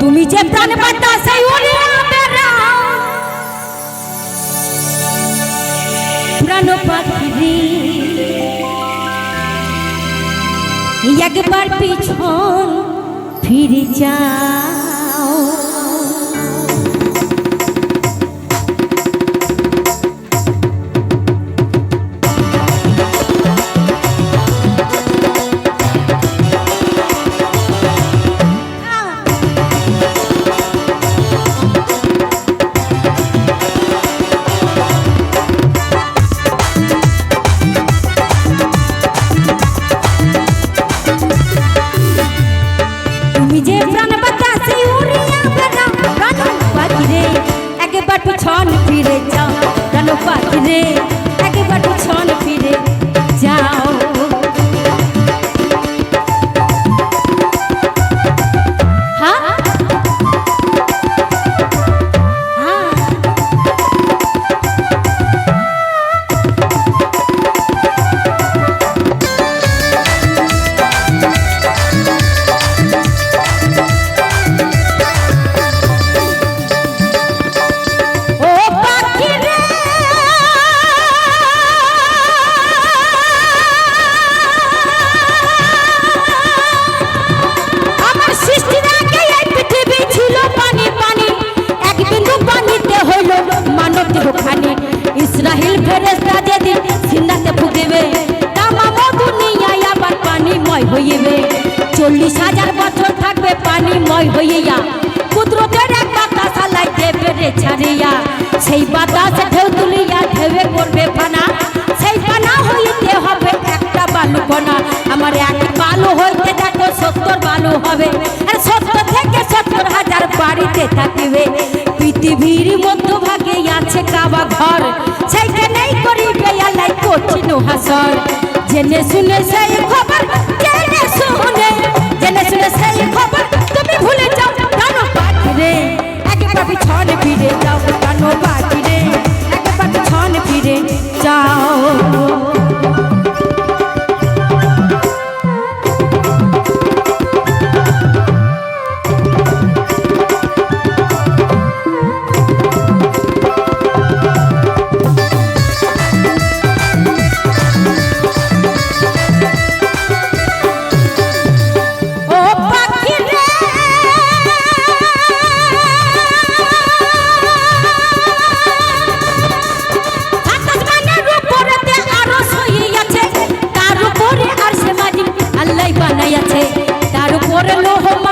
তুমি যে প্রাণ উড়িয়া বেড়াও প্রাণ পাখি একবার পিছন ফিরে যাও ছাড়িয়া, সেই বাতাস ঢেউ তুলিয়া ঢেউে করবে ফানা সেই ফানা হইতে হবে একটা বালু কণা আমার এক বালু হইতে দেখো সত্তর বালু হবে। আর সত্তর থেকে সত্তর হাজার বাড়িতে থাকিবে। পৃথিবীর মধ্যভাগে আছে কাবা ঘর। সেইখানেই করিবে আলাই কঠিন হাসর। জেনে শুনে সেই খবর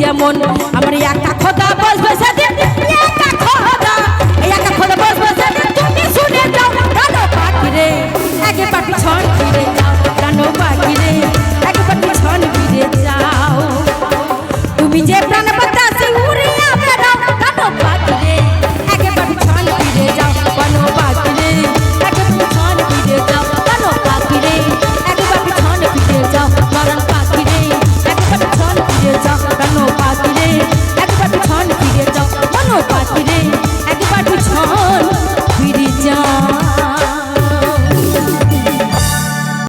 যেমন আমার একা খোদা বসবে সেদিন একা খোদা একা খোদা বসবে সেদিন। তুমি শুনে যাও প্রাণ পাখি রে একে পাখি ছড়